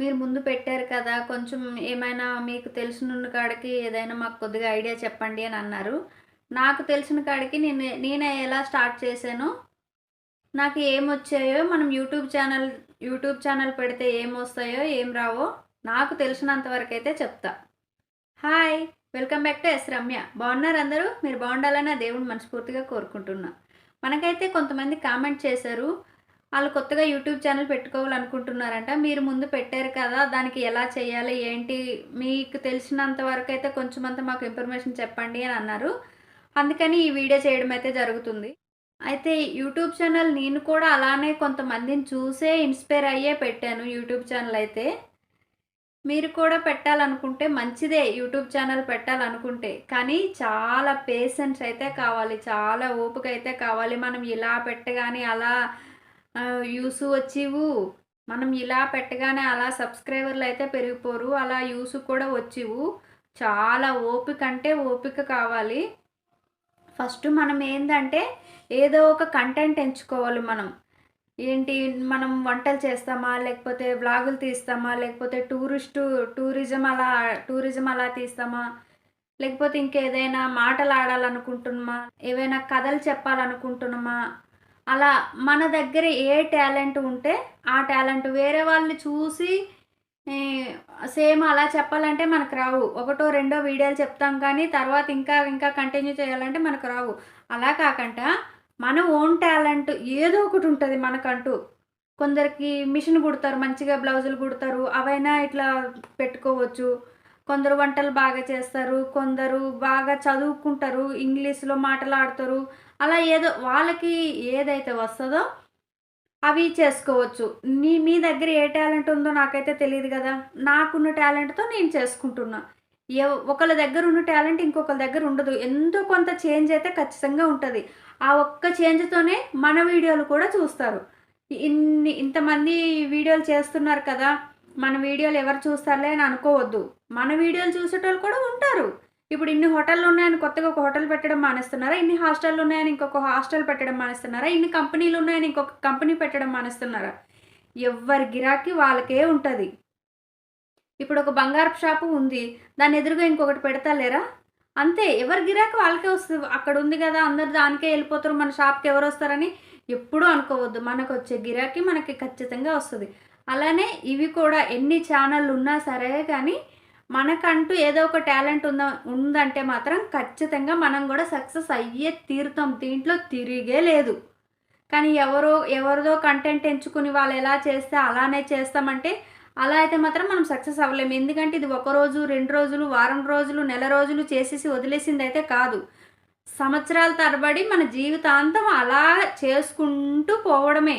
మీరు ముందు పెట్టారు కదా కొంచెం ఏమైనా మీకు తెలిసిన కాడికి ఏదైనా మాకు కొద్దిగా ఐడియా చెప్పండి అని అన్నారు. నాకు తెలిసిన కాడికి నేను నేను ఎలా స్టార్ట్ చేశానో నాకు ఏమొచ్చాయో మనం యూట్యూబ్ ఛానల్ యూట్యూబ్ ఛానల్ పెడితే ఏం వస్తాయో ఏం రావో నాకు తెలిసినంత వరకు అయితే చెప్తా. Hi welcome back to S Ramya. బాగున్నారు అందరూ? మీరు బాగుండాలని దేవుడు దేవుని మనస్ఫూర్తిగా కోరుకుంటున్నా. మనకైతే కొంతమంది కామెంట్ చేశారు వాళ్ళు కొత్తగా యూట్యూబ్ ఛానల్ పెట్టుకోవాలనుకుంటున్నారంట. మీరు ముందు పెట్టారు కదా దానికి ఎలా చేయాలి ఏంటి మీకు తెలిసినంత వరకు అయితే కొంచెం మాకు ఇన్ఫర్మేషన్ చెప్పండి అని అన్నారు. అందుకని ఈ వీడియో చేయడం అయితే జరుగుతుంది. అయితే యూట్యూబ్ ఛానల్ నేను కూడా అలానే కొంతమందిని చూసే ఇన్స్పైర్ అయ్యే పెట్టాను యూట్యూబ్ ఛానల్ అయితే. మీరు కూడా పెట్టాలనుకుంటే మంచిదే యూట్యూబ్ ఛానల్ పెట్టాలనుకుంటే. కానీ చాలా పేషెన్స్ అయితే కావాలి చాలా ఓపిక అయితే కావాలి. మనం ఇలా పెట్టగానే అలా యూస్ వచ్చివు మనం ఇలా పెట్టగానే అలా సబ్స్క్రైబర్లు అయితే పెరిగిపోరు. అలా యూస్ కూడా వచ్చేవు చాలా ఓపిక అంటే ఓపిక కావాలి. ఫస్ట్ మనం ఏంటంటే ఏదో ఒక కంటెంట్ ఎంచుకోవాలి మనం. ఏంటి? మనం వంటలు చేస్తామా? లేకపోతే బ్లాగులు తీస్తామా? లేకపోతే టూరిస్టు టూరిజం అలా టూరిజం అలా తీస్తామా? లేకపోతే ఇంకేదైనా మాటలు ఆడాలనుకుంటున్నామా ఏవైనా కథలు చెప్పాలనుకుంటున్నామా? అలా మన దగ్గర ఏ టాలెంట్ ఉంటే ఆ టాలెంట్ వేరే వాళ్ళని చూసి సేమ్ అలా చెప్పాలంటే మనకు రావు. ఒకటో రెండో వీడియోలు చెప్తాం కానీ తర్వాత ఇంకా ఇంకా కంటిన్యూ చేయాలంటే మనకు రావు. అలా కాకుండా మన ఓన్ టాలెంట్ ఏదో ఒకటి ఉంటుంది మనకంటూ. కొందరికి మిషన్ కుడతారు మంచిగా బ్లౌజులు కుడతారు అవైనా ఇట్లా పెట్టుకోవచ్చు. కొందరు వంటలు బాగా చేస్తారు కొందరు బాగా చదువుకుంటారు ఇంగ్లీష్లో మాట్లాడతారు. అలా ఏదో వాళ్ళకి ఏదైతే వస్తుందో అవి చేసుకోవచ్చు. నీ మీ దగ్గర ఏ టాలెంట్ ఉందో నాకైతే తెలియదు కదా. నాకున్న టాలెంట్తో నేను చేసుకుంటున్నా. ఒకళ్ళ దగ్గర ఉన్న టాలెంట్ ఇంకొకరి దగ్గర ఉండదు. ఎంతో కొంత చేంజ్ అయితే ఖచ్చితంగా ఉంటుంది. ఆ ఒక్క చేంజ్తోనే మన వీడియోలు కూడా చూస్తారు. ఇన్ని ఇంతమంది వీడియోలు చేస్తున్నారు కదా. మన వీడియోలు ఎవరు చూస్తారులే అని అనుకోవద్దు. మన వీడియోలు చూసేటోళ్ళు కూడా ఉంటారు. ఇప్పుడు ఇన్ని హోటళ్ళు ఉన్నాయని కొత్తగా ఒక హోటల్ పెట్టడం మానేస్తున్నారా? ఇన్ని హాస్టళ్ళు ఉన్నాయని ఇంకొక హాస్టల్ పెట్టడం మానేస్తున్నారా? ఇన్ని కంపెనీలు ఉన్నాయని ఇంకొక కంపెనీ పెట్టడం మానేస్తున్నారా? ఎవరి గిరాకీ వాళ్ళకే ఉంటుంది. ఇప్పుడు ఒక బంగారపు షాపు ఉంది. దాని ఎదురుగా ఇంకొకటి పెడతా లేరా అంతే. ఎవరి గిరాకీ వాళ్ళకే వస్తుంది. అక్కడ ఉంది కదా అందరు దానికే వెళ్ళిపోతారు. మన షాప్కి ఎవరు వస్తారని ఎప్పుడూ అనుకోవద్దు. మనకు వచ్చే గిరాకీ మనకి ఖచ్చితంగా వస్తుంది. అలానే ఇవి కూడా ఎన్ని ఛానళ్ళు ఉన్నా సరే కానీ మనకంటూ ఏదో ఒక టాలెంట్ ఉందా ఉందంటే మాత్రం ఖచ్చితంగా మనం కూడా సక్సెస్ అయ్యే తీరుతాం దీంట్లో తిరిగే లేదు. కానీ ఎవరో ఎవరిదో కంటెంట్ ఎంచుకుని వాళ్ళు ఎలా చేస్తే అలానే చేస్తామంటే అలా అయితే మాత్రం మనం సక్సెస్ అవ్వలేము. ఎందుకంటే ఇది ఒక రోజు రెండు రోజులు వారం రోజులు నెల రోజులు చేసేసి వదిలేసింది అయితే కాదు. సంవత్సరాల తరబడి మన జీవితాంతం అలా చేసుకుంటూ పోవడమే.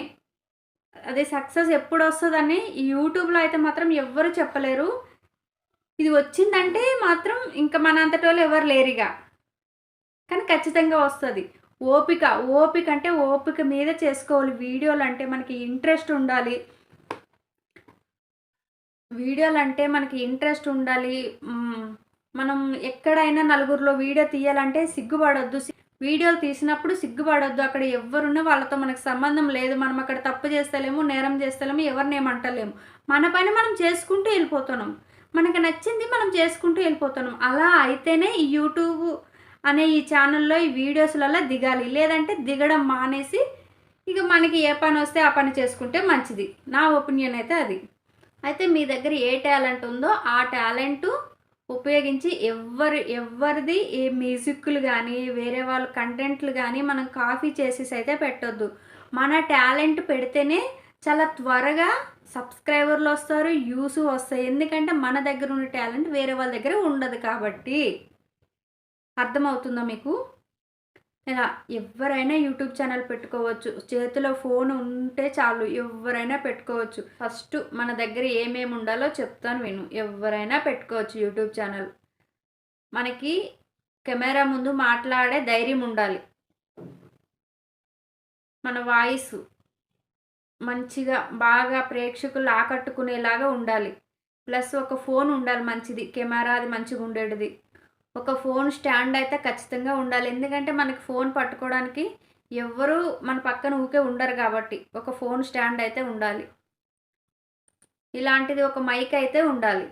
అదే సక్సెస్ ఎప్పుడు వస్తుందని యూట్యూబ్లో అయితే మాత్రం ఎవ్వరు చెప్పలేరు. ఇది వచ్చిందంటే మాత్రం ఇంకా మన అంతటోళ్ళు ఎవరు లేరుగా. కానీ ఖచ్చితంగా వస్తుంది. ఓపిక ఓపిక అంటే ఓపిక మీద చేసుకోవాలి. వీడియోలు అంటే మనకి ఇంట్రెస్ట్ ఉండాలి. వీడియోలు అంటే మనకి ఇంట్రెస్ట్ ఉండాలి. మనం ఎక్కడైనా నలుగురిలో వీడియో తీయాలంటే సిగ్గుపడొద్దు. వీడియోలు తీసినప్పుడు సిగ్గుపడొద్దు. అక్కడ ఎవరున్నా వాళ్ళతో మనకు సంబంధం లేదు. మనం అక్కడ తప్పు చేస్తలేము నేరం చేస్తలేము ఎవరిని ఏమంటలేము మన పని మనం చేసుకుంటూ వెళ్ళిపోతున్నాం. మనకు నచ్చింది మనం చేసుకుంటూ వెళ్ళిపోతున్నాం. అలా అయితేనే ఈ యూట్యూబ్ అనే ఈ ఛానల్లో ఈ వీడియోస్లలో దిగాలి. లేదంటే దిగడం మానేసి ఇక మనకి ఏ పని వస్తే ఆ పని చేసుకుంటే మంచిది. నా ఒపీనియన్ అయితే అది. అయితే మీ దగ్గర ఏ టాలెంట్ ఉందో ఆ టాలెంటు ఉపయోగించి ఎవరు ఎవరిది ఏ మ్యూజిక్లు కానీ వేరే వాళ్ళ కంటెంట్లు కానీ మనం కాపీ చేసేసి అయితే పెట్టొద్దు. మన టాలెంట్ పెడితేనే చాలా త్వరగా సబ్స్క్రైబర్లు వస్తారు యూస్ వస్తాయి. ఎందుకంటే మన దగ్గర ఉన్న టాలెంట్ వేరే వాళ్ళ దగ్గర ఉండదు కాబట్టి. అర్థమవుతుందా మీకు? ఇలా ఎవరైనా యూట్యూబ్ ఛానల్ పెట్టుకోవచ్చు. చేతిలో ఫోన్ ఉంటే చాలు ఎవరైనా పెట్టుకోవచ్చు. ఫస్ట్ మన దగ్గర ఏమేమి ఉండాలో చెప్తాను విను. ఎవరైనా పెట్టుకోవచ్చు యూట్యూబ్ ఛానల్. మనకి కెమెరా ముందు మాట్లాడే ధైర్యం ఉండాలి. మన వాయిస్ మంచిగా బాగా ప్రేక్షకులు ఆకట్టుకునేలాగా ఉండాలి. ప్లస్ ఒక ఫోన్ ఉండాలి మంచిది. కెమెరా అది మంచిగా ఉండేటిది. ఒక ఫోన్ స్టాండ్ అయితే ఖచ్చితంగా ఉండాలి. ఎందుకంటే మనకి ఫోన్ పట్టుకోవడానికి ఎవ్వరూ మన పక్కన ఊకే ఉండరు కాబట్టి ఒక ఫోన్ స్టాండ్ అయితే ఉండాలి. ఇలాంటిది ఒక మైక్ అయితే ఉండాలి.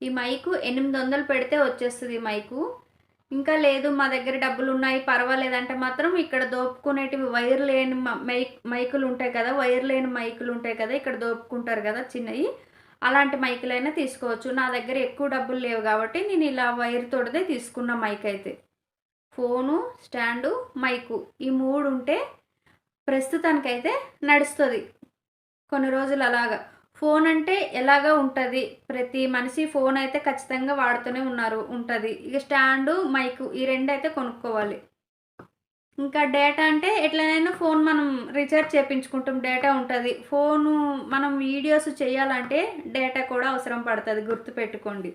ఈ మైకు ఎనిమిది వందలు పెడితే వచ్చేస్తుంది మైకు. ఇంకా లేదు మా దగ్గర డబ్బులు ఉన్నాయి పర్వాలేదంటే మాత్రం ఇక్కడ దోపుకునేటివి వైర్ లేని మైక్ మైకులు ఉంటాయి కదా వైర్ లేని మైకులు ఉంటాయి కదా ఇక్కడ దోపుకుంటారు కదా చిన్నవి అలాంటి మైకులైనా తీసుకోవచ్చు. నా దగ్గర ఎక్కువ డబ్బులు లేవు కాబట్టి నేను ఇలా వైర్ తోడదే తీసుకున్న మైక్ అయితే. ఫోను స్టాండు మైకు ఈ మూడు ఉంటే ప్రస్తుతానికైతే నడుస్తుంది. కొన్ని రోజులు అలాగా. ఫోన్ అంటే ఎలాగా ఉంటుంది? ప్రతి మనిషి ఫోన్ అయితే ఖచ్చితంగా వాడుతూనే ఉన్నారు ఉంటుంది. ఇక స్టాండు మైకు ఈ రెండు అయితే కొనుక్కోవాలి. ఇంకా డేటా అంటే ఎట్లనైనా ఫోన్ మనం రీఛార్జ్ చేయించుకుంటాం డేటా ఉంటుంది. ఫోను మనం వీడియోస్ చేయాలంటే డేటా కూడా అవసరం పడుతుంది గుర్తుపెట్టుకోండి.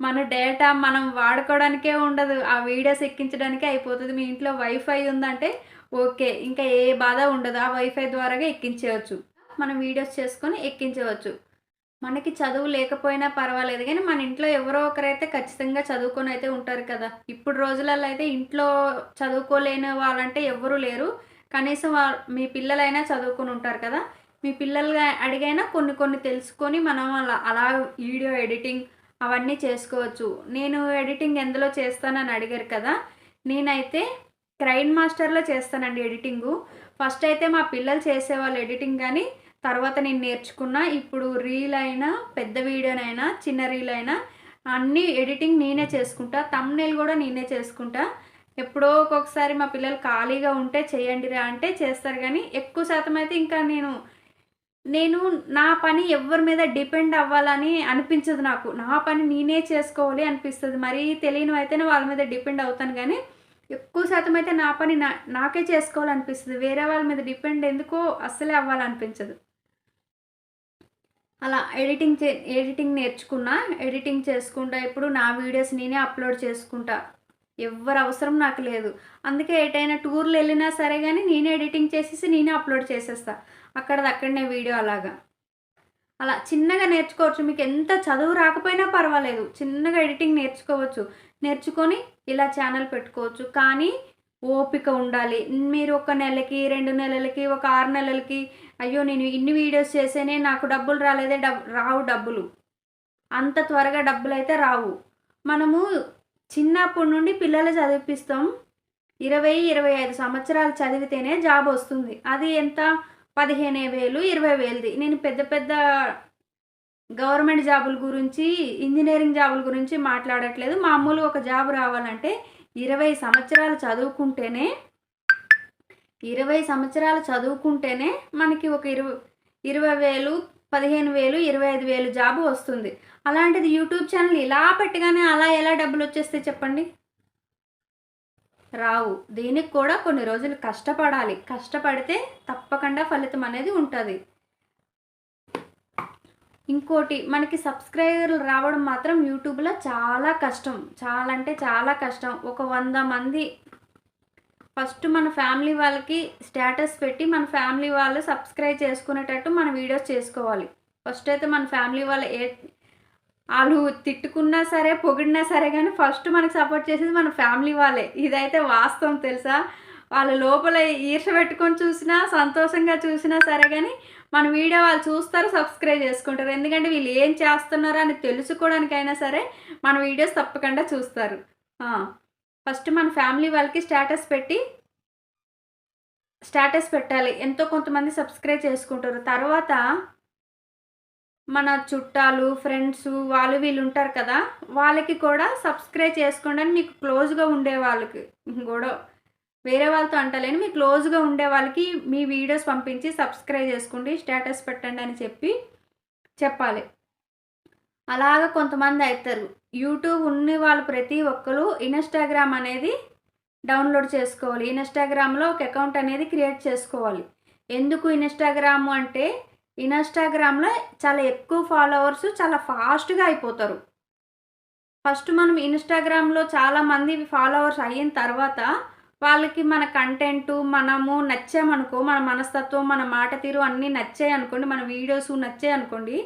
మన డేటా మనం వాడుకోవడానికే ఉండదు ఆ వీడియోస్ ఎక్కించడానికే అయిపోతుంది. మీ ఇంట్లో వైఫై ఉందంటే ఓకే ఇంకా ఏ బాధ ఉండదు. ఆ వైఫై ద్వారాగా ఎక్కించేయచ్చు. మనం వీడియోస్ చేసుకొని ఎక్కించవచ్చు. మనకి చదువు లేకపోయినా పర్వాలేదు కానీ మన ఇంట్లో ఎవరో ఒకరైతే ఖచ్చితంగా చదువుకొని అయితే ఉంటారు కదా. ఇప్పుడు రోజులలో అయితే ఇంట్లో చదువుకోలేని వాళ్ళంటే ఎవరూ లేరు. కనీసం మీ పిల్లలైనా చదువుకొని ఉంటారు కదా. మీ పిల్లలుగా అడిగైనా కొన్ని కొన్ని తెలుసుకొని మనం అలా అలా వీడియో ఎడిటింగ్ అవన్నీ చేసుకోవచ్చు. నేను ఎడిటింగ్ ఎందులో చేస్తానని అడిగారు కదా. నేనైతే క్రైమ్ మాస్టర్లో చేస్తానండి ఎడిటింగు. ఫస్ట్ అయితే మా పిల్లలు చేసేవాళ్ళు ఎడిటింగ్ కానీ తర్వాత నేను నేర్చుకున్న ఇప్పుడు రీల్ అయినా పెద్ద వీడియోనైనా చిన్న రీల్ అయినా అన్నీ ఎడిటింగ్ నేనే చేసుకుంటా. తమ్నేల్ కూడా నేనే చేసుకుంటా. ఎప్పుడో ఒక్కొక్కసారి మా పిల్లలు ఖాళీగా ఉంటే చేయండి రా అంటే చేస్తారు కానీ ఎక్కువ శాతం అయితే ఇంకా నేను నేను నా పని ఎవరి మీద డిపెండ్ అవ్వాలని అనిపించదు నాకు. నా పని నేనే చేసుకోవాలి అనిపిస్తుంది. మరీ తెలియని అయితేనే వాళ్ళ మీద డిపెండ్ అవుతాను కానీ ఎక్కువ శాతం అయితే నా పని నా నాకే చేసుకోవాలనిపిస్తుంది. వేరే వాళ్ళ మీద డిపెండ్ ఎందుకో అస్సలే అవ్వాలనిపించదు. అలా ఎడిటింగ్ చే ఎడిటింగ్ నేర్చుకున్నా ఎడిటింగ్ చేసుకుంటా ఇప్పుడు నా వీడియోస్ నేనే అప్లోడ్ చేసుకుంటా. ఎవరు అవసరం నాకు లేదు. అందుకే ఎటైనా టూర్లు వెళ్ళినా సరే కానీ నేనే ఎడిటింగ్ చేసేసి నేనే అప్లోడ్ చేసేస్తా. అక్కడది అక్కడనే వీడియో అలాగా. అలా చిన్నగా నేర్చుకోవచ్చు. మీకు ఎంత చదువు రాకపోయినా పర్వాలేదు. చిన్నగా ఎడిటింగ్ నేర్చుకోవచ్చు. నేర్చుకొని ఇలా ఛానల్ పెట్టుకోవచ్చు. కానీ ఓపిక ఉండాలి. మీరు ఒక నెలకి రెండు నెలలకి ఒక ఆరు నెలలకి అయ్యో నేను ఇన్ని వీడియోస్ చేసేనే నాకు డబ్బులు రాలేదే డబ్ రావు డబ్బులు. అంత త్వరగా డబ్బులు అయితే రావు. మనము చిన్నప్పటి నుండి పిల్లలు చదివిపిస్తాం. ఇరవై ఇరవై ఐదు సంవత్సరాలు చదివితేనే జాబ్ వస్తుంది. అది ఎంత? పదిహేను వేలు ఇరవై వేలది. నేను పెద్ద పెద్ద గవర్నమెంట్ జాబుల గురించి ఇంజనీరింగ్ జాబుల గురించి మాట్లాడట్లేదు. మామూలు ఒక జాబ్ రావాలంటే ఇరవై సంవత్సరాలు చదువుకుంటేనే ఇరవై సంవత్సరాలు చదువుకుంటేనే మనకి ఒక ఇరవై ఇరవై వేలు పదిహేను వేలు ఇరవై ఐదు వేలు జాబు వస్తుంది. అలాంటిది యూట్యూబ్ ఛానల్ ఇలా పెట్టగానే అలా ఎలా డబ్బులు వచ్చేస్తే చెప్పండి? రావు. దీనికి కూడా కొన్ని రోజులు కష్టపడాలి. కష్టపడితే తప్పకుండా ఫలితం అనేది ఉంటుంది. ఇంకోటి మనకి సబ్స్క్రైబర్లు రావడం మాత్రం యూట్యూబ్లో చాలా కష్టం. చాలా అంటే చాలా కష్టం. ఒక వంద మంది ఫస్ట్ మన ఫ్యామిలీ వాళ్ళకి స్టేటస్ పెట్టి మన ఫ్యామిలీ వాళ్ళు సబ్స్క్రైబ్ చేసుకునేటట్టు మన వీడియోస్ చేసుకోవాలి. ఫస్ట్ అయితే మన ఫ్యామిలీ వాళ్ళు ఏ వాళ్ళు తిట్టుకున్నా సరే పొగిడినా సరే కానీ ఫస్ట్ మనకు సపోర్ట్ చేసేది మన ఫ్యామిలీ వాళ్ళే. ఇదైతే వాస్తవం తెలుసా? వాళ్ళ లోపల ఈర్ష పెట్టుకొని చూసినా సంతోషంగా చూసినా సరే కానీ మన వీడియో వాళ్ళు చూస్తారు సబ్స్క్రైబ్ చేసుకుంటారు. ఎందుకంటే వీళ్ళు ఏం చేస్తున్నారో అని తెలుసుకోవడానికైనా సరే మన వీడియోస్ తప్పకుండా చూస్తారు. ఫస్ట్ మన ఫ్యామిలీ వాళ్ళకి స్టేటస్ పెట్టి స్టేటస్ పెట్టాలి. ఎంతో కొంతమంది సబ్స్క్రైబ్ చేసుకుంటారు. తర్వాత మన చుట్టాలు ఫ్రెండ్స్ వాళ్ళు వీళ్ళు ఉంటారు కదా వాళ్ళకి కూడా సబ్స్క్రైబ్ చేసుకోండి అని మీకు క్లోజ్గా ఉండే వాళ్ళకి కూడా వేరే వాళ్ళతో అంటలేని. మీ క్లోజ్గా ఉండే వాళ్ళకి మీ వీడియోస్ పంపించి సబ్స్క్రైబ్ చేసుకోండి. స్టేటస్ పెట్టండి అని చెప్పి చెప్పాలి. అలాగ కొంతమంది అవుతారు యూట్యూబ్ ఉన్న వాళ్ళు ప్రతి ఒక్కరు ఇన్స్టాగ్రామ్ అనేది డౌన్లోడ్ చేసుకోవాలి. ఇన్స్టాగ్రామ్లో ఒక అకౌంట్ అనేది క్రియేట్ చేసుకోవాలి. ఎందుకు ఇన్స్టాగ్రామ్ అంటే ఇన్స్టాగ్రామ్లో చాలా ఎక్కువ ఫాలోవర్స్ చాలా ఫాస్ట్గా అయిపోతారు. ఫస్ట్ మనం ఇన్స్టాగ్రామ్లో చాలామంది ఫాలోవర్స్ అయిన తర్వాత వాళ్ళకి మన కంటెంట్ మనము నచ్చామనుకో మన మనస్తత్వం మన మాట తీరు అన్నీ నచ్చాయి అనుకోండి మన వీడియోస్ నచ్చాయి అనుకోండి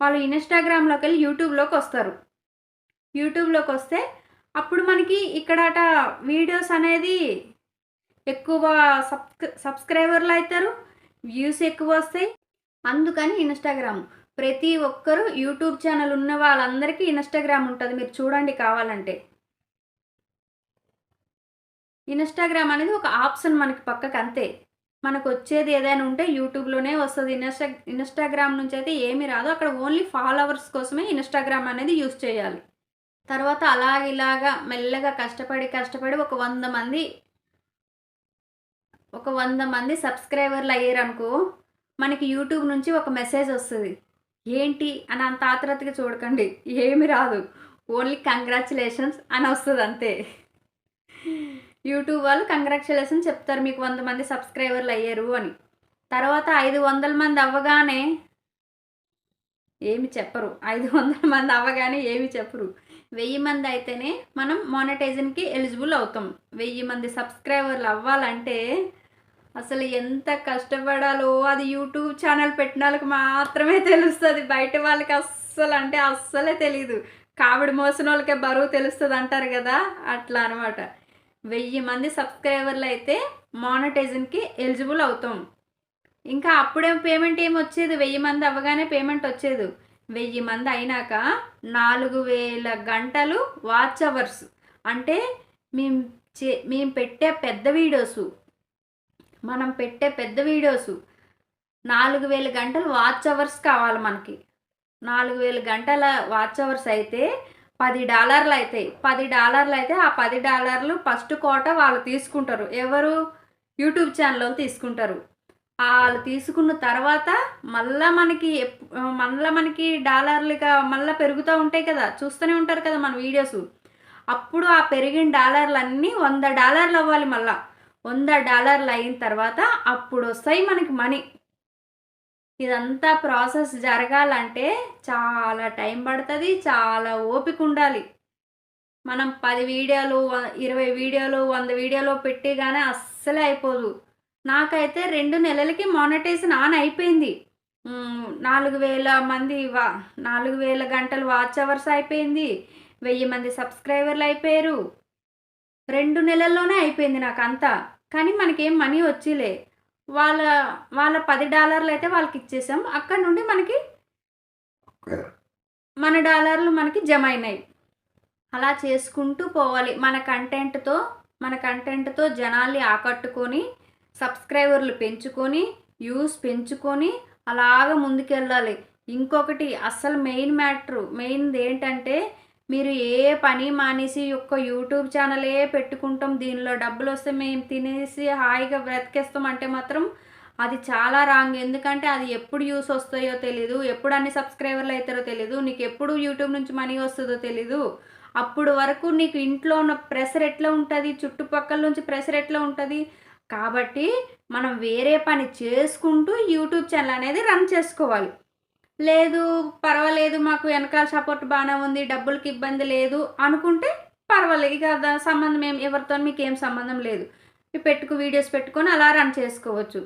వాళ్ళు ఇన్స్టాగ్రామ్లోకి వెళ్ళి యూట్యూబ్లోకి వస్తారు. యూట్యూబ్లోకి వస్తే అప్పుడు మనకి ఇక్కడట వీడియోస్ అనేది ఎక్కువ సబ్ సబ్స్క్రైబర్లు అవుతారు వ్యూస్ ఎక్కువ వస్తాయి. అందుకని ఇన్స్టాగ్రామ్ ప్రతి ఒక్కరు యూట్యూబ్ ఛానల్ ఉన్న వాళ్ళందరికీ ఇన్స్టాగ్రామ్ ఉంటుంది. మీరు చూడండి కావాలంటే. ఇన్స్టాగ్రామ్ అనేది ఒక ఆప్షన్ మనకి పక్కకు అంతే. మనకు వచ్చేది ఏదైనా ఉంటే యూట్యూబ్లోనే వస్తుంది. ఇన్స్టా ఇన్స్టాగ్రామ్ నుంచి అయితే ఏమీ రాదు. అక్కడ ఓన్లీ ఫాలోవర్స్ కోసమే ఇన్స్టాగ్రామ్ అనేది యూస్ చేయాలి. తర్వాత అలా ఇలాగా మెల్లగా కష్టపడి కష్టపడి ఒక వంద మంది ఒక వంద మంది సబ్స్క్రైబర్లు అయ్యారనుకో మనకి యూట్యూబ్ నుంచి ఒక మెసేజ్ వస్తుంది. ఏంటి? అని అంత ఆత్రతగా చూడకండి. ఏమి రాదు. ఓన్లీ కంగ్రాచులేషన్స్ అని వస్తుంది అంతే. యూట్యూబ్ వాళ్ళు కంగ్రాచులేషన్ చెప్తారు మీకు వంద మంది సబ్స్క్రైబర్లు అయ్యారు అని. తర్వాత ఐదు వందల మంది అవ్వగానే ఏమి చెప్పరు. ఐదు వందల మంది అవ్వగానే ఏమి చెప్పరు. వెయ్యి మంది అయితేనే మనం మానిటైజన్కి ఎలిజిబుల్ అవుతాం. వెయ్యి మంది సబ్స్క్రైబర్లు అవ్వాలంటే అసలు ఎంత కష్టపడాలో అది యూట్యూబ్ ఛానల్ పెట్టిన వాళ్ళకి మాత్రమే తెలుస్తుంది. బయట వాళ్ళకి అస్సలు అంటే అస్సలే తెలియదు కావిడి మోసిన వాళ్ళకే బరువు తెలుస్తుంది అంటారు కదా అట్లా అనమాట వెయ్యి మంది సబ్స్క్రైబర్లు అయితే మానిటైజన్కి ఎలిజిబుల్ అవుతాం. ఇంకా అప్పుడే పేమెంట్ ఏమి వచ్చేది? వెయ్యి మంది అవ్వగానే పేమెంట్ వచ్చేది. వెయ్యి మంది అయినాక నాలుగు వేల గంటలు వాచ్ అవర్స్. అంటే మేము చే మేము పెట్టే పెద్ద వీడియోస్. మనం పెట్టే పెద్ద వీడియోస్. నాలుగు వేల గంటలు వాచ్ అవర్స్ కావాలి మనకి. నాలుగు వేల గంటల వాచ్ అవర్స్ అయితే పది డాలర్లు అవుతాయి పది డాలర్లు అయితే ఆ పది డాలర్లు ఫస్ట్ కోట వాళ్ళు తీసుకుంటారు. ఎవరు? యూట్యూబ్ ఛానల్ తీసుకుంటారు. వాళ్ళు తీసుకున్న తర్వాత మళ్ళీ మనకి మళ్ళీ మనకి డాలర్లుగా మళ్ళీ పెరుగుతూ ఉంటాయి కదా చూస్తూనే ఉంటారు కదా మన వీడియోస్. అప్పుడు ఆ పెరిగిన డాలర్లు అన్నీ వంద డాలర్లు అవ్వాలి మళ్ళీ. వంద డాలర్లు అయిన తర్వాత అప్పుడు వస్తాయి మనకి మనీ. ఇదంతా ప్రాసెస్ జరగాలంటే చాలా టైం పడుతుంది చాలా ఓపిక ఉండాలి. మనం పది వీడియోలు ఇరవై వీడియోలు వంద వీడియోలు పెట్టి కానీ అస్సలే అయిపోదు. నాకైతే రెండు నెలలకి మానిటైజేషన్ ఆన్ అయిపోయింది. నాలుగు వేల మంది వా నాలుగు వేల గంటలు వాచ్ అవర్స్ అయిపోయింది. వెయ్యి మంది సబ్స్క్రైబర్లు అయిపోయారు. రెండు నెలల్లోనే అయిపోయింది నాకు అంతా కానీ మనకేం మనీ వచ్చిలే. వాళ్ళ వాళ్ళ పది డాలర్లు అయితే వాళ్ళకి ఇచ్చేసాం. అక్కడ నుండి మనకి మన డాలర్లు మనకి జమ అయినాయి. అలా చేసుకుంటూ పోవాలి. మన కంటెంట్తో మన కంటెంట్తో జనాల్ని ఆకట్టుకొని సబ్స్క్రైబర్లు పెంచుకొని వ్యూస్ పెంచుకొని అలాగ ముందుకెళ్ళాలి. ఇంకొకటి అస్సలు మెయిన్ మ్యాటర్ మెయిన్ది ఏంటంటే మీరు ఏ పని మానేసి ఒక్క యూట్యూబ్ ఛానలే పెట్టుకుంటాం దీనిలో డబ్బులు వస్తే మేము తినేసి హాయిగా బ్రతికేస్తాం అంటే మాత్రం అది చాలా రాంగ్. ఎందుకంటే అది ఎప్పుడు యూస్ వస్తాయో తెలీదు ఎప్పుడు అన్ని సబ్స్క్రైబర్లు అవుతారో తెలీదు నీకు ఎప్పుడు యూట్యూబ్ నుంచి మనీ వస్తుందో తెలీదు. అప్పుడు వరకు నీకు ఇంట్లో ఉన్న ప్రెషర్ ఎట్లా ఉంటుంది చుట్టుపక్కల నుంచి ప్రెషర్ ఎట్లా ఉంటుంది? కాబట్టి మనం వేరే పని చేసుకుంటూ యూట్యూబ్ ఛానల్ అనేది రన్ చేసుకోవాలి. లేదు పర్వాలేదు మాకు వెనకాల సపోర్ట్ బాగానే ఉంది డబ్బులకి ఇబ్బంది లేదు అనుకుంటే పర్వాలేదు. ఇక సంబంధం ఏం ఎవరితో మీకు ఏం సంబంధం లేదు. పెట్టుకు వీడియోస్ పెట్టుకొని అలా రన్ చేసుకోవచ్చు.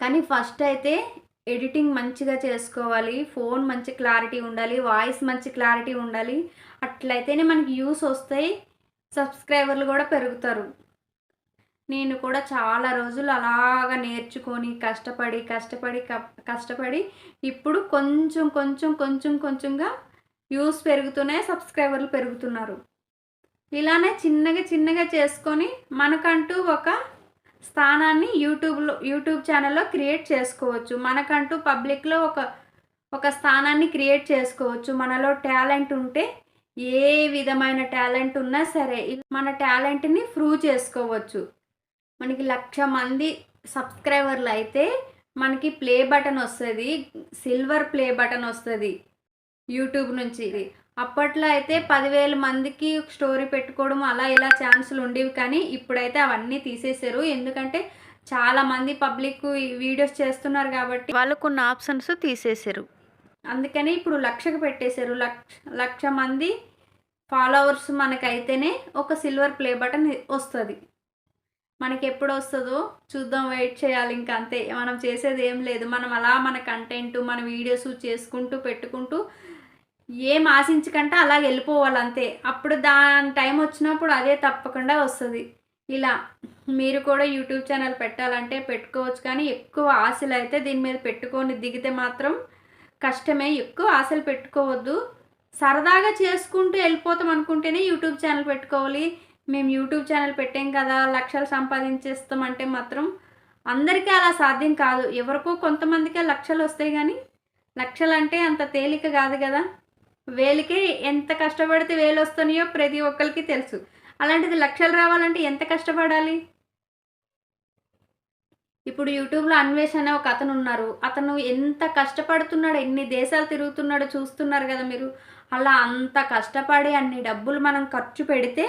కానీ ఫస్ట్ అయితే ఎడిటింగ్ మంచిగా చేసుకోవాలి ఫోన్ మంచి క్లారిటీ ఉండాలి వాయిస్ మంచి క్లారిటీ ఉండాలి. అట్లయితేనే మనకి యూస్ వస్తాయి సబ్స్క్రైబర్లు కూడా పెరుగుతారు. నేను కూడా చాలా రోజులు అలాగ నేర్చుకొని కష్టపడి కష్టపడి కష్టపడి ఇప్పుడు కొంచెం కొంచెం కొంచెం కొంచెంగా వ్యూస్ పెరుగుతున్నాయి సబ్స్క్రైబర్లు పెరుగుతున్నారు. ఇలానే చిన్నగా చిన్నగా చేసుకొని మనకంటూ ఒక స్థానాన్ని యూట్యూబ్లో యూట్యూబ్ ఛానల్లో క్రియేట్ చేసుకోవచ్చు. మనకంటూ పబ్లిక్లో ఒక ఒక స్థానాన్ని క్రియేట్ చేసుకోవచ్చు. మనలో టాలెంట్ ఉంటే ఏ విధమైన టాలెంట్ ఉన్నా సరే మన టాలెంట్ని ప్రూవ్ చేసుకోవచ్చు. మనకి లక్ష మంది సబ్స్క్రైబర్లు అయితే మనకి ప్లే బటన్ వస్తుంది సిల్వర్ ప్లే బటన్ వస్తుంది యూట్యూబ్ నుంచి. అప్పట్లో అయితే పదివేల మందికి స్టోరీ పెట్టుకోవడం అలా ఇలా ఛాన్సులు ఉండేవి కానీ ఇప్పుడైతే అవన్నీ తీసేశారు. ఎందుకంటే చాలా మంది పబ్లిక్ వీడియోస్ చేస్తున్నారు కాబట్టి వాళ్ళు కొన్ని ఆప్షన్స్ తీసేశారు. అందుకని ఇప్పుడు లక్షకు పెట్టేశారు. లక్ష లక్ష మంది ఫాలోవర్స్ మనకైతేనే ఒక సిల్వర్ ప్లే బటన్ వస్తుంది. మనకి ఎప్పుడు వస్తుందో చూద్దాం వెయిట్ చేయాలి ఇంకా అంతే మనం చేసేది ఏం లేదు. మనం అలా మన కంటెంట్ మన వీడియోస్ చేసుకుంటూ పెట్టుకుంటూ ఏం ఆశించకంటే అలా వెళ్ళిపోవాలి అంతే. అప్పుడు దాని టైం వచ్చినప్పుడు అదే తప్పకుండా వస్తుంది. ఇలా మీరు కూడా యూట్యూబ్ ఛానల్ పెట్టాలంటే పెట్టుకోవచ్చు కానీ ఎక్కువ ఆశలు అయితే దీని మీద పెట్టుకొని దిగితే మాత్రం కష్టమే. ఎక్కువ ఆశలు పెట్టుకోవద్దు. సరదాగా చేసుకుంటూ వెళ్ళిపోతాం అనుకుంటేనే యూట్యూబ్ ఛానల్ పెట్టుకోవాలి. మేము యూట్యూబ్ ఛానల్ పెట్టాం కదా లక్షలు సంపాదించేస్తామంటే మాత్రం అందరికీ అలా సాధ్యం కాదు. ఎవరికో కొంతమందికే లక్షలు వస్తాయి కానీ లక్షలు అంటే అంత తేలిక కాదు కదా. వేలికే ఎంత కష్టపడితే వేలు వస్తున్నాయో ప్రతి ఒక్కరికి తెలుసు. అలాంటిది లక్షలు రావాలంటే ఎంత కష్టపడాలి? ఇప్పుడు యూట్యూబ్లో అన్వేషణ ఒక అతను ఉన్నారు. అతను ఎంత కష్టపడుతున్నాడు ఎన్ని దేశాలు తిరుగుతున్నాడో చూస్తున్నారు కదా మీరు. అలా అంత కష్టపడి అన్ని డబ్బులు మనం ఖర్చు పెడితే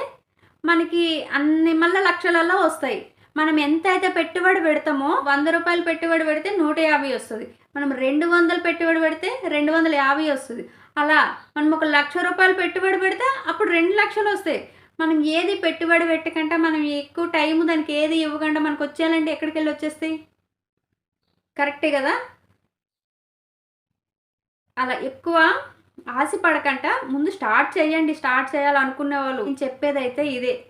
మనకి అన్ని మళ్ళీ లక్షలలో వస్తాయి. మనం ఎంత అయితే పెట్టుబడి పెడతామో వంద రూపాయలు పెట్టుబడి పెడితే నూట యాభై వస్తుంది. మనం రెండు వందలు పెట్టుబడి పెడితే రెండు వందల యాభై వస్తుంది. అలా మనం ఒక లక్ష రూపాయలు పెట్టుబడి పెడితే అప్పుడు రెండు లక్షలు వస్తాయి. మనం ఏది పెట్టుబడి పెట్టకుండా మనం ఎక్కువ టైం దానికి ఏది ఇవ్వకుండా మనకు వచ్చేయాలంటే ఎక్కడికి వెళ్ళి వచ్చేస్తాయి? కరెక్టే కదా? అలా ఎక్కువ ఆశపడకంట ముందు స్టార్ట్ చేయండి స్టార్ట్ చేయాలనుకునే వాళ్ళు నేను చెప్పేదైతే ఇదే.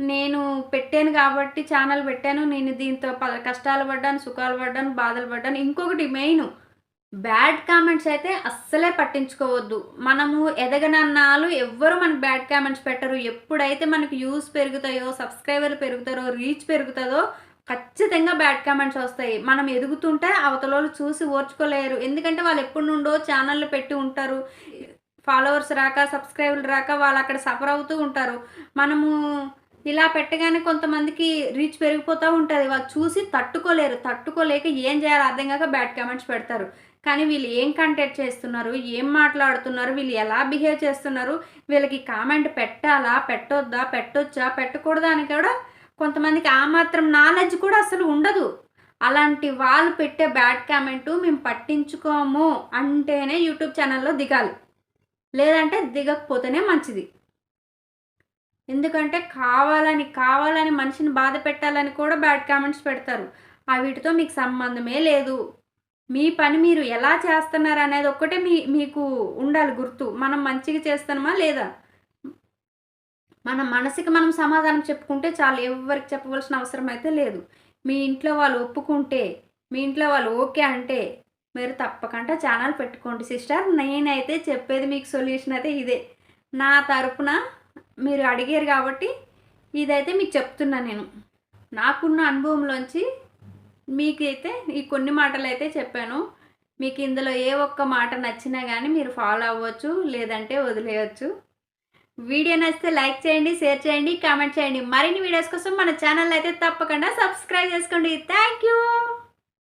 నేను పెట్టాను కాబట్టి ఛానల్ పెట్టాను నేను దీంతో ప- కష్టాలు పడ్డాను సుఖాలు పడ్డాను బాధలు పడ్డాను. ఇంకొకటి మెయిన్ బ్యాడ్ కామెంట్స్ అయితే అస్సలే పట్టించుకోవద్దు. మనము ఎదగనన్నాళ్ళు ఎవ్వరు మనకు బ్యాడ్ కామెంట్స్ పెట్టరు. ఎప్పుడైతే మనకు యూస్ పెరుగుతాయో సబ్స్క్రైబర్లు పెరుగుతారో రీచ్ పెరుగుతుందో ఖచ్చితంగా బ్యాడ్ కామెంట్స్ వస్తాయి. మనం ఎదుగుతుంటే అవతలోళ్ళు చూసి ఓర్చుకోలేరు. ఎందుకంటే వాళ్ళు ఎప్పటి నుండో ఛానళ్ళు పెట్టి ఉంటారు. ఫాలోవర్స్ రాక సబ్స్క్రైబర్లు రాక వాళ్ళు అక్కడ సఫర్ అవుతూ ఉంటారు. మనము ఇలా పెట్టగానే కొంతమందికి రీచ్ పెరిగిపోతూ ఉంటుంది. వాళ్ళు చూసి తట్టుకోలేరు. తట్టుకోలేక ఏం చేయాలో అర్థం కాక బ్యాడ్ కామెంట్స్ పెడతారు. కానీ వీళ్ళు ఏం కంటెంట్ చేస్తున్నారు? ఏం మాట్లాడుతున్నారు? వీళ్ళు ఎలా బిహేవ్ చేస్తున్నారు? వీళ్ళకి కామెంట్ పెట్టాలా? పెట్టొద్దా? పెట్టొచ్చా? పెట్టకూడదా అని కూడా కొంతమందికి ఆ మాత్రం నాలెడ్జ్ కూడా అసలు ఉండదు. అలాంటి వాళ్ళు పెట్టే బ్యాడ్ కామెంట్ మేము పట్టించుకోము అంటేనే యూట్యూబ్ ఛానల్లో దిగాలి. లేదంటే దిగకపోతేనే మంచిది. ఎందుకంటే కావాలని కావాలని మనిషిని బాధ పెట్టాలని కూడా బ్యాడ్ కామెంట్స్ పెడతారు. ఆ వీటితో మీకు సంబంధమే లేదు. మీ పని మీరు ఎలా చేస్తున్నారు అనేది ఒక్కటే మీ మీకు ఉండాలి గుర్తు. మనం మంచిగా చేస్తున్నామా లేదా? మన మనసుకి మనం సమాధానం చెప్పుకుంటే చాలు ఎవరికి చెప్పవలసిన అవసరం అయితే లేదు. మీ ఇంట్లో వాళ్ళు ఒప్పుకుంటే మీ ఇంట్లో వాళ్ళు ఓకే అంటే మీరు తప్పకుండా ఛానల్ పెట్టుకోండి సిస్టర్. నేనైతే చెప్పేది మీకు సొల్యూషన్ అయితే ఇదే. నా తరపున మీరు అడిగారు కాబట్టి ఇదైతే మీకు చెప్తున్నా నేను. నాకున్న అనుభవంలోంచి మీకైతే ఈ కొన్ని మాటలు అయితే చెప్పాను. మీకు ఇందులో ఏ ఒక్క మాట నచ్చినా కానీ మీరు ఫాలో అవ్వచ్చు లేదంటే వదిలేయచ్చు. వీడియో నచ్చితే లైక్ చేయండి షేర్ చేయండి కామెంట్ చేయండి. మరిన్ని వీడియోస్ కోసం మన ఛానల్ అయితే తప్పకుండా సబ్స్క్రైబ్ చేసుకోండి. Thank you